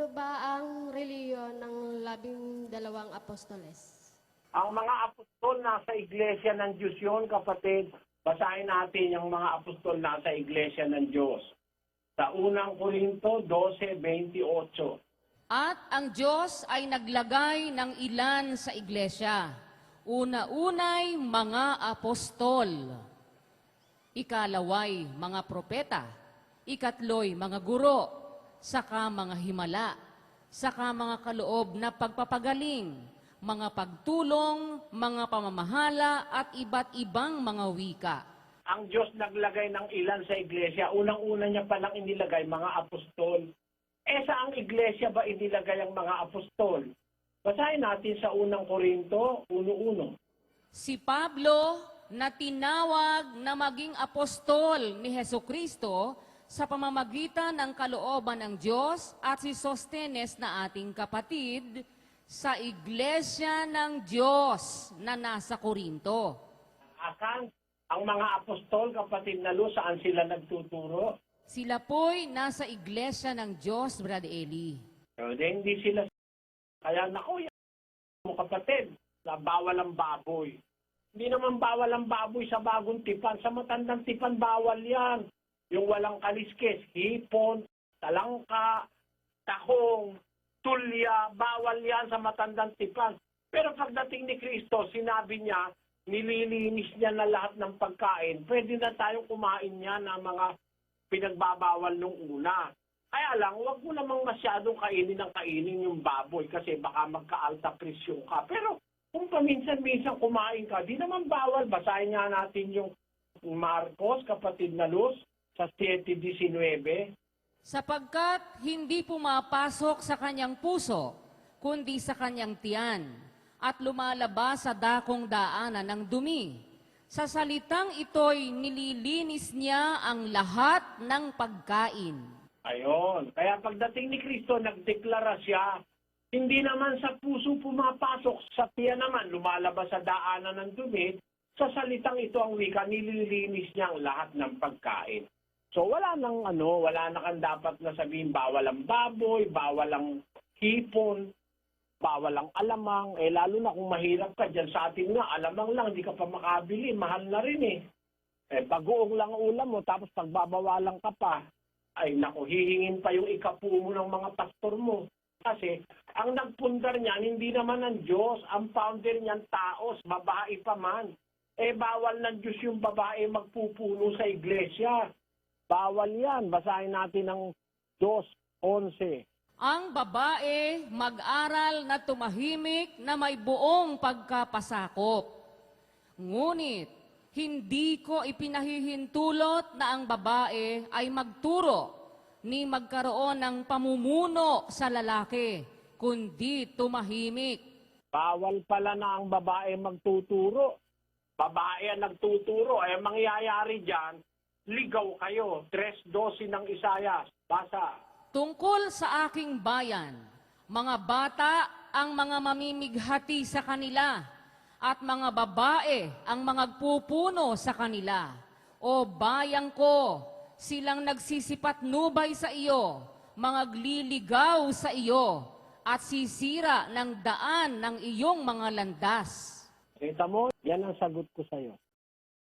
Ano ba ang reliyon ng labing dalawang apostoles? Ang mga apostol nasa iglesia ng Diyos yun, kapatid. Basahin natin yung mga apostol nasa iglesia ng Diyos. Sa unang Korinto 12.28. At ang Diyos ay naglagay ng ilan sa iglesia. Una-unay mga apostol. Ikalaway mga propeta. Ikatloy mga guro. Saka mga himala. Saka mga kaloob na pagpapagaling. Mga pagtulong, mga pamamahala at iba't ibang mga wika. Ang Diyos naglagay ng ilan sa iglesia. Unang-una niya palang inilagay mga apostol. Eh saang iglesia ba inilagay ang mga apostol? Basahin natin sa unang Korinto 1.1. Si Pablo na tinawag na maging apostol ni Heso Kristo sa pamamagitan ng kalooban ng Diyos at si Sostenes na ating kapatid sa iglesia ng Diyos na nasa Korinto. Asan ang mga apostol, kapatid na Lu, saan sila nagtuturo? Sila po'y nasa iglesia ng Diyos, Brad Eli. Pero hindi sila. Kaya yan mo kapatid, na bawal ang baboy. Hindi naman bawal ang baboy sa bagong tipan. Sa matandang tipan, bawal yan. Yung walang kaliskes, hipon, talangka, tahong, tulya, bawal yan sa matandang tipan. Pero pagdating ni Kristo, sinabi niya, nililinis niya na lahat ng pagkain. Pwede na tayong kumain niya ng mga pinagbabawal nung una. Kaya lang, huwag mo namang masyadong kainin ng kainin yung baboy kasi baka magka-alta presyon ka. Pero kung paminsan-minsan kumain ka, di naman bawal. Basahin nga natin yung Marcos, kapatid na Luz, sa 7.19. Sapagkat hindi pumapasok sa kanyang puso, kundi sa kanyang tiyan, at lumalabas sa dakong daanan ng dumi. Sa salitang ito'y nililinis niya ang lahat ng pagkain. Ayon. Kaya pagdating ni Kristo, nagdeklara siya, hindi naman sa puso pumapasok, sa tiyan naman, lumalabas sa daanan ng dumi. Sa salitang ito ang wika, nililinis niya ang lahat ng pagkain. So wala nang ano, wala na kang dapat na sabihin bawal ang baboy, bawal ang hipon, bawal ang alamang. Eh lalo na kung mahirap ka dyan sa atin nga, alamang lang, hindi ka pa makabili, mahal na rin eh. Eh bagoong lang ang ulam mo, tapos pagbabawalan ka pa. Ay naku, hihingin pa yung ikapu mo ng mga pastor mo. Kasi ang nagpundar niyan, hindi naman ang Diyos. Ang founder niyan, taos, babae pa man. Eh bawal ng Diyos yung babae magpupuno sa iglesia. Bawal yan. Basahin natin ang 2.11. Ang babae mag-aral na tumahimik na may buong pagkapasakop. Ngunit, hindi ko ipinahihintulot na ang babae ay magturo ni magkaroon ng pamumuno sa lalaki, kundi tumahimik. Bawal pala na ang babae magtuturo. Babae ang nagtuturo. Eh, mangyayari dyan, ligaw kayo. 3.12 ng Isayas. Basa. Tungkol sa aking bayan, mga bata ang mga mamimighati sa kanila, at mga babae ang mga pupuno sa kanila. O bayang ko, silang nagsisipat nubay sa iyo, mga gliligaw sa iyo, at sisira ng daan ng iyong mga landas. Kita mo, yan ang sagot ko sa'yo.